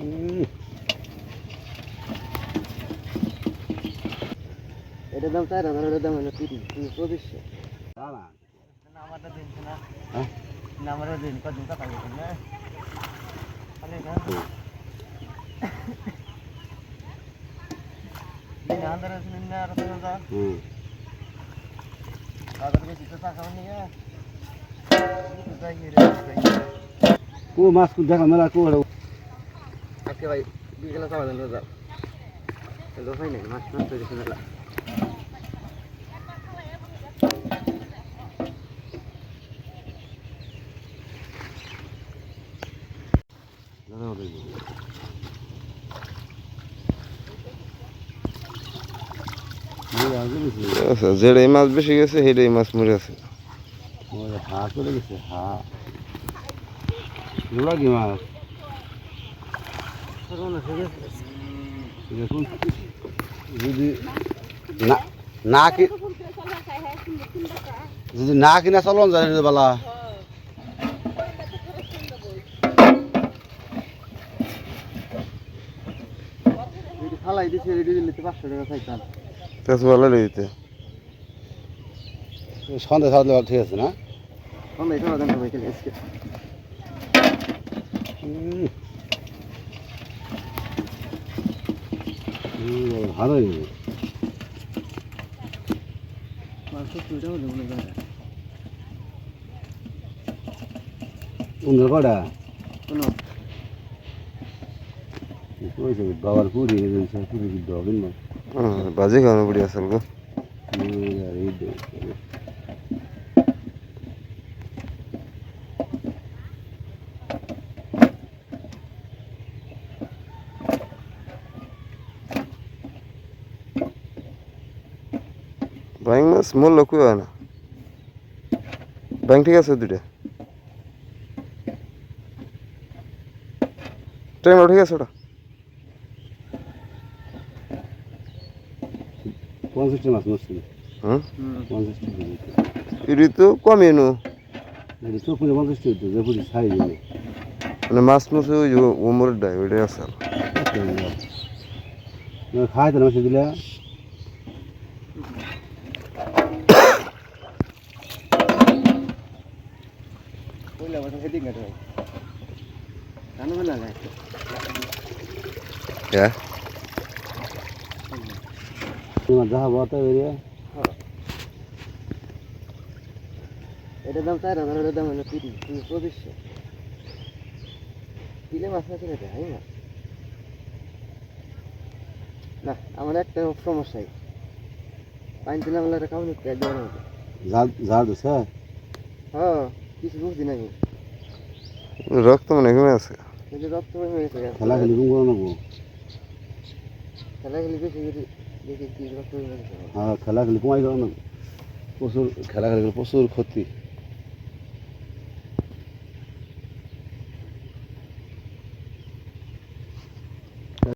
হুম, এটার দাম চার হাজার এটার দাম হলো তিরিশ পঁচিশশো দাঁড়া। নাম্বারটা দিন না হ্যাঁ? নাম্বারটা দিন কদিন কথা বলছেন না খালি না দিন আন্দার আছে নিন আর তো আজকে ভাই বিকেলে দাওয়া যাও। ভাই নাই মাছ গেছে মেলা আচ্ছা যেটাই মাছ বেশি গেছে সেটাই মাছ মরে আছে। হা করে গেছে হা। মাছ? দেখুন যদি না না কি যদি না কিনা চলন যায় বালা। ফালাই দিছে রেডি দিলে তো পাঁচশো টাকা খাইতাম তাছ ভালো দিতে সন্ধ্যা সাতলে ঠিক আছে না খেলে ভালোই কটা বাবার পুরি পুরি দবিন না খাওয়ানো পড়ি আসল গো ব্যাং মাছ মূল্য কই হয় না। ব্যাং ঠিক আছে দুইটা। ট্রেন ঠিক আছে ওটা? পঞ্চাশটি মাছ নষ্ট হুম? পঞ্চাশটি ইডি তো কমই নো চোখ পুজো পঞ্চাশটি হতো যে পুরি ছাই মানে মাছ মাছ ওই যে ওমরের ডাই ওইটাই আছে খাই তো মাসে দিলে কাটে ভাই কানো বেলা নাই হ্যাঁ? তোমার যাহা বতা বেরিয়ে এটার দাম চার হাজার এটার দাম হলো তিরিশ পঁচিশশো কিলে মাছ না কিনে দেয় না না আমার একটা সমস্যাই পানি দিলাম বলে খাওয়া নিতে একদম যা যা দিছে? হ্যাঁ। কিছু বুঝছি নাকি রক্ত মনে কমে আছে। রক্ত হয়ে গেছে খেলা খেলি ঘুম করে নেব? খেলা খেলি বেশি করে দেখি কি রক্ত হ্যাঁ খেলা খেলি কমাই দেওয়া না প্রচুর খেলা খেলি প্রচুর ক্ষতি।